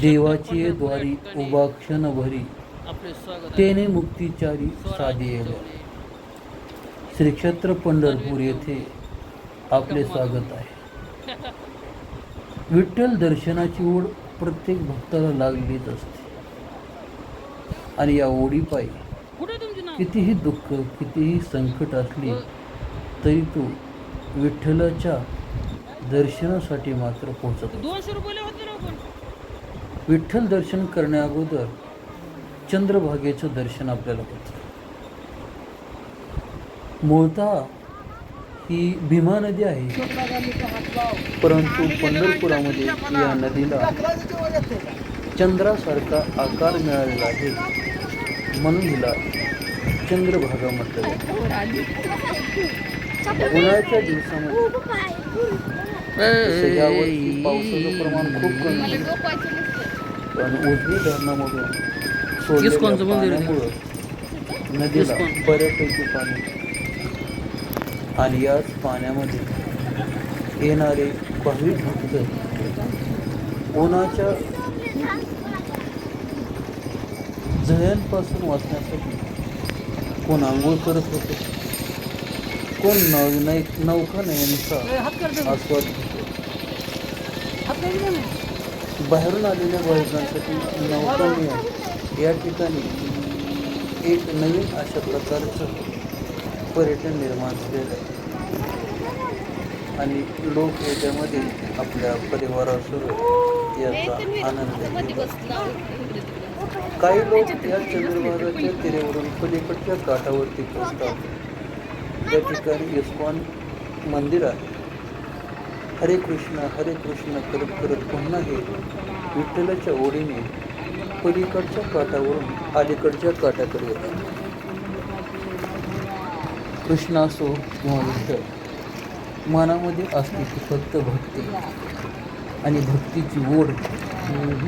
देवाची द्वारी उभा क्षणभरी. तेने मुक्तीचारी साधिले श्री क्षेत्र पंढरपूर येथे आपले स्वागत आहे. विठ्ठल दर्शनाची ओढ प्रत्येक भक्ताला लागलीच असते. आणि या ओढीपायी कितीही दुःख कितीही संकट असली तरी तो विठ्ठलाच्या दर्शनासाठी मात्र पोहोचत दोनशे रुपये होते ना पण विठ्ठल दर्शन करण्याअगोदर चंद्रभागेचं दर्शन आपल्याला होतं मूळता ही भीमा नदी आहे. परंतु पंढरपुरामध्ये या नदीला चंद्रासारखा आकार मिळालेला आहे. म्हणून हिला चंद्रभागा म्हटलं उन्हाळ्याच्या दिवसामध्ये जसं यावर्षी पावसाचं प्रमाण खूप कमी पण उजनी धरणामधून सोडलेल्या इस्कॉनचं मंदिर आहे. पाण्यामुळं नदीला इस्कॉन. बऱ्यापैकी पाणी. आणि याच पाण्यामध्ये येणारे भाविक भक्त उन्हाच्या झळ्यांपासून वाचण्यासाठी कोण आंघोळ करत होते कोण नव नै नौका नयनचा आस्वाद घेतो बाहेरून आलेल्या भाविकांसाठी नौकानयन या ठिकाणी एक नवीन अशा प्रकारचं पर्यटन निर्माण केलं. आहे आणि लोक याच्यामध्ये आपल्या परिवारासोबत याचा आनंद घेतात. काही लोक या चंद्रभागाच्या तिरेवरून पलीकडच्या काठावरती पोहोचतात. या ठिकाणी इस्कॉन मंदिर आहे. हरे कृष्ण हरे कृष्ण करत करत पुन्हा हे विठ्ठलाच्या ओढीने पलीकडच्या काठावरून अलीकडच्या काठाकडे येतात. कृष्ण असो किंवा विठ्ठल मनामध्ये असलेली फक्त भक्ती आणि भक्तीची ओढ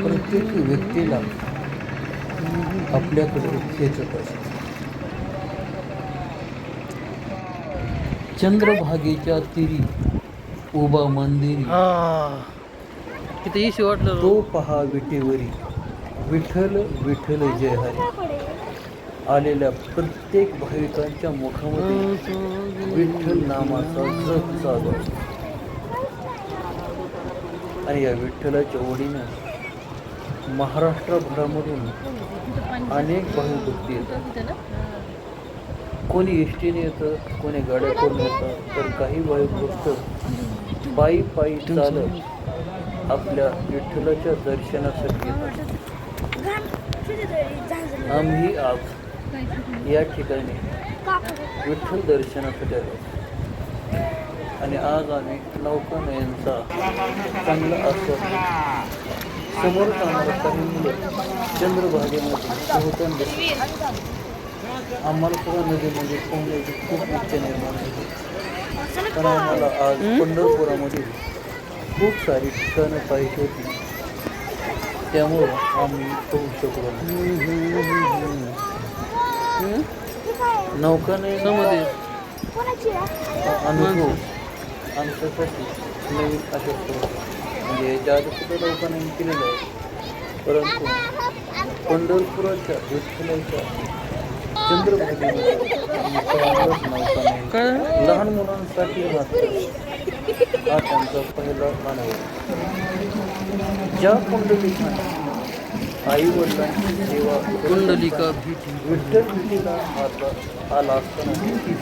प्रत्येक व्यक्तीला आपल्याकडे खेचत असते. चंद्रभागेच्या तिरी उभा मंदिरी. किती इशी वाटलं तो पहा विटेवरी. विठ्ठल विठ्ठल जय हरी. आलेल्या प्रत्येक भाविकांच्या मुखामध्ये विठ्ठल नामाचा जप चालू आणि या विठ्ठलाच्या ओढीनं महाराष्ट्रभरामधून अनेक भाविक भक्ती येतात. कोणी एसटीने येतं कोणी गाड्या करून येतं तर काही भाविक भक्त पायी पायी चालत आपल्या विठ्ठलाच्या दर्शनासाठी येतात आम्ही आज या ठिकाणी विठ्ठल दर्शनासाठी आलो आणि आज आम्ही नौकानयनचा चांगला आस्वाद घेतो. समोर जाणारा काही मुलं चंद्रभागेमध्ये दिसतात. आम्हाला सुद्धा नदीमध्ये पोहण्याची खूप इच्छा निर्माण होती कारण आम्हाला आज पंढरपुरामध्ये खूप सारी ठिकाणं पाहिजे होती. त्यामुळं आम्ही पोहू शकलो नाही. नौकानयन समजले. हा अनुभव आमच्यासाठी नवीन अशा म्हणजे सुद्धा नौकानयन केलेलं आहे परंतु पंढरपुराच्या विठ्ठलाच्या चंद्रभागेमध्ये आम्ही पहिल्यांदाच नौकानयन काय लहान मुलांसाठी मात्र हा त्यांचा पहिला अनुभव ज्या पुंडलिकाने आई वडिलांची सेवा करून कुंडलिका असताना भीती विठ्ठल भेटीला आता आला असताना देखील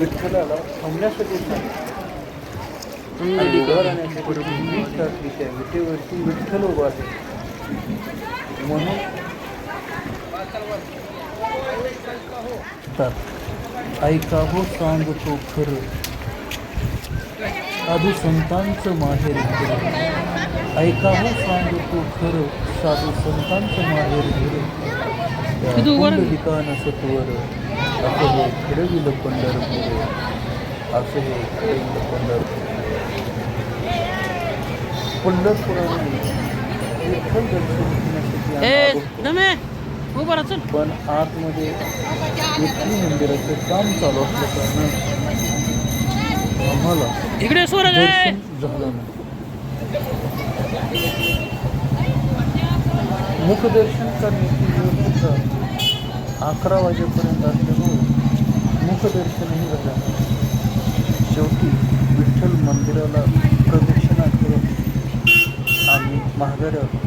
विठ्ठलाला थांबण्यासाठी सांगितलं आणि कुंडलिका उभं राहण्यासाठी वीट टाकली त्या विटेवरती विठ्ठल उभा आहे म्हणून तर ऐका हो सांगतो खरं. साधू संतांचं माहेर खरं ऐका हो सांगतो खरं साधू संतांचं माहेर राहिलं? पुंडलिकानं सत्वर असं हे घडविलं पंढरपूर. असं हे घडविलं पंढरपूर. पंढरपुरामध्ये विठ्ठल दर्शन घेण्यासाठी उभा राहा चल. पण आतमध्ये विठ्ठल मंदिराचं काम चालू असल्याकारणानं आम्हाला इकडे दर्शन झालं नाही. मुखदर्शन करण्याची व्यवस्था अकरा वाजेपर्यंत असल्यामुळे मुखदर्शनही झालं. शेवटी विठ्ठल मंदिराला प्रदक्षिणा करून आम्ही माघारी आलो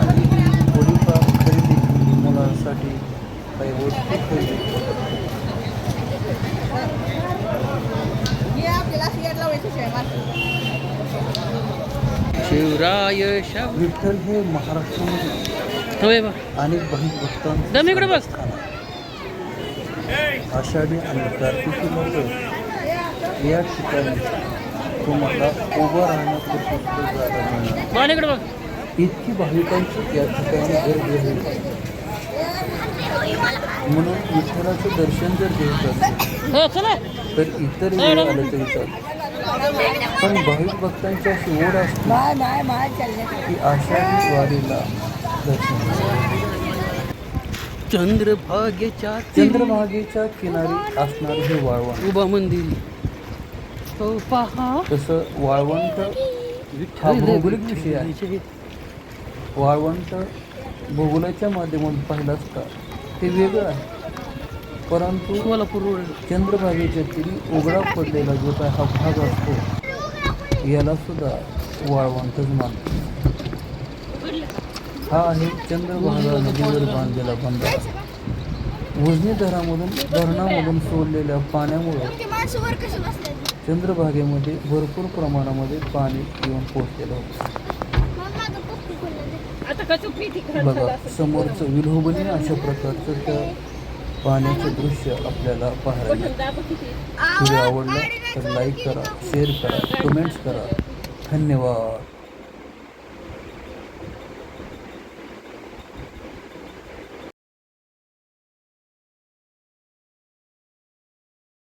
आणि थोडीफार खरेदी केली मुलांसाठी काही वस्तू. शिवराय विठ्ठल हे महाराष्ट्रामध्ये होय बा अनेक भाविक. स्थान आहे. आषाढी आणि कार्तिकी मध्ये या ठिकाणी तुम्हाला उभं बघ इतकी भाविकांची या ठिकाणी गर्दी आहे म्हणून विठ्ठलाचं दर्शन जर घ्यायचं असेल हो चला. तर इतर वेळ आलं तरी पण भाविक भक्तांच्या ओढ असते की आषाढी वारीला दर्शन. चंद्रभागेच्या चंद्रभागेच्या किनारी असणार हे वाळवंट. उभा मंदिर. हो पहा. तसं वाळवंट हा भौगोलिक विषय आहे. वाळवंट भूगोलाच्या माध्यमातून पाहिलं असता ते वेगळं आहे. परंतु कोल्हापूर रोड चंद्रभागेच्या तिरी उघडा पडलेला जो काय हा भाग असतो याला सुद्धा वाळवंटच मानतो हा आहे चंद्रभागा नदीवर बांधलेला बंधारा उजनी धरामधून धरणामधून सोडलेल्या पाण्यामुळं चंद्रभागेमध्ये भरपूर प्रमाणामध्ये पाणी येऊन पोचलेलं होतं. बघा समोरचं विलोभनीय अशा प्रकारचं त्या पाण्याचं दृश्य आपल्याला पाहायला. व्हिडिओ आवडला तर लाईक करा शेअर करा कमेंट्स करा. धन्यवाद.